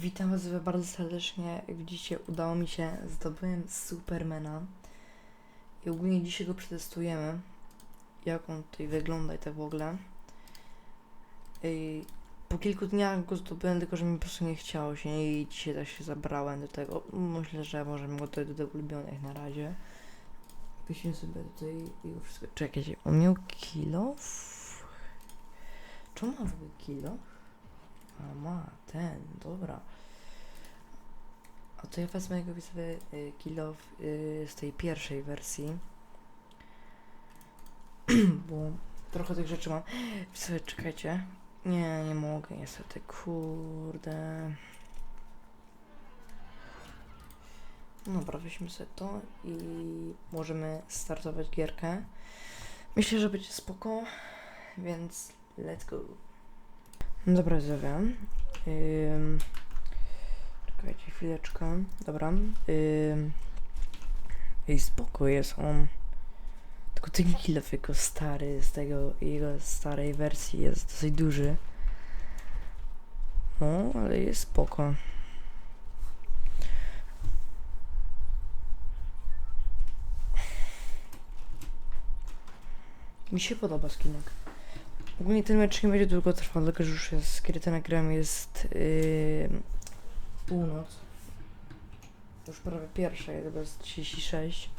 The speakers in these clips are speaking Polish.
Witam Was bardzo serdecznie. Jak widzicie, udało mi się, zdobyłem Supermana. I ogólnie dzisiaj go przetestujemy. Jak on tutaj wygląda i tak w ogóle. I po kilku dniach go zdobyłem, tylko że mi po prostu nie chciało się i dzisiaj też się zabrałem do tego. Myślę, że możemy go tutaj do tego ulubionych na razie. Weźmy sobie tutaj jego wszystko. Czekajcie, on miał kilo? On ma w ogóle kilo? A ma, ten, dobra. A to ja wezmę jego sobie y, kill off, y, z tej pierwszej wersji. Bo trochę tych rzeczy mam. Sobie czekajcie. Nie, nie mogę niestety, kurde. Dobra, weźmy sobie to i możemy startować gierkę. Myślę, że będzie spoko, więc let's go. Dobra, zawiam. Ym, czekajcie chwileczkę. Dobra. Ym, Ej, spoko jest on. Tylko ten kilof jego stary, z tego jego starej wersji jest dosyć duży. No, ale jest spoko. Mi się podoba skinek. Ogólnie ten mecz nie będzie długo trwał, dlatego że już jest, kiedy ten nagram jest yy, północ. Już prawie pierwsza, jest bez 36,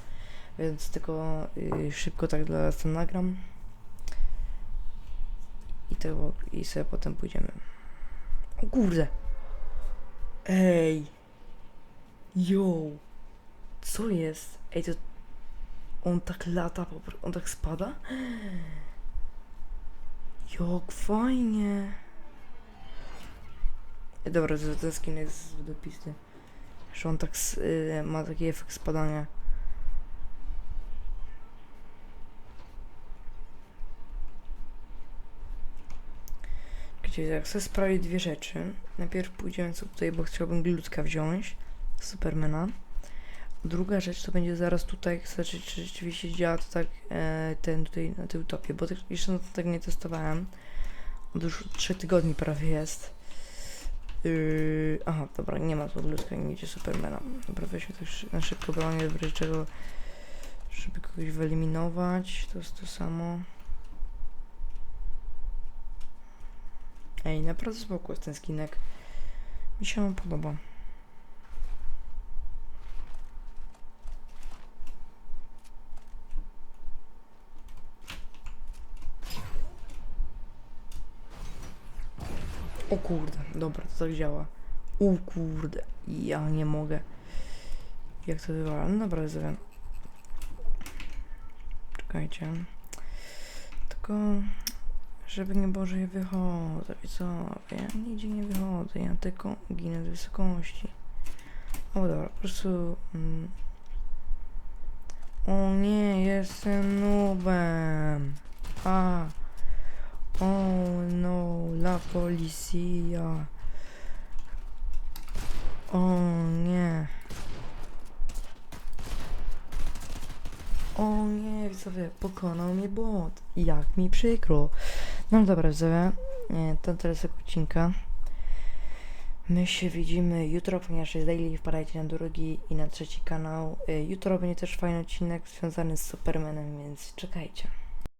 więc tylko yy, szybko tak dla was ten nagram. I tego, i sobie potem pójdziemy. O kurde! Ej! Yo! Co jest? Ej, to... On tak lata, on tak spada? Jak fajnie. Ej, Dobra, to ten skin jest wydopisty. Że on tak y, ma taki efekt spadania. Gdzie jak chcę sprawdzić dwie rzeczy. Najpierw pójdziemy sobie tutaj, bo chciałbym glutka wziąć. Supermana. Druga rzecz to będzie zaraz tutaj, zobaczyć czy rzeczywiście działa to tak e, ten tutaj na tej utopie, bo tak, jeszcze tak nie testowałem. Od już 3 tygodni prawie jest. Yy, aha, dobra, nie ma tu ludzka, nie idzie Supermana. Dobra, weźmy też na szybko bronię, w razie czego, żeby kogoś wyeliminować. To jest to samo. Ej, naprawdę spoko jest ten skinek. Mi się on podoba. O kurde, dobra, to tak działa. O kurde, ja nie mogę. Jak to wywala? No dobra, zrobię. Czekajcie. Tylko, żeby nie Boże je wychodzę, i co? Ja nigdzie nie wychodzę, ja tylko ginę z wysokości. O dobra, po prostu... Mm. O nie, jestem nubem. A. Oh no, la policja. O nie. O nie, widzowie, pokonał mnie bot. Jak mi przykro. No dobra, widzowie, to tyle z tego odcinka. My się widzimy jutro, ponieważ jest daily, wpadajcie na drugi i na trzeci kanał. Y, Jutro będzie też fajny odcinek związany z Supermanem, więc czekajcie.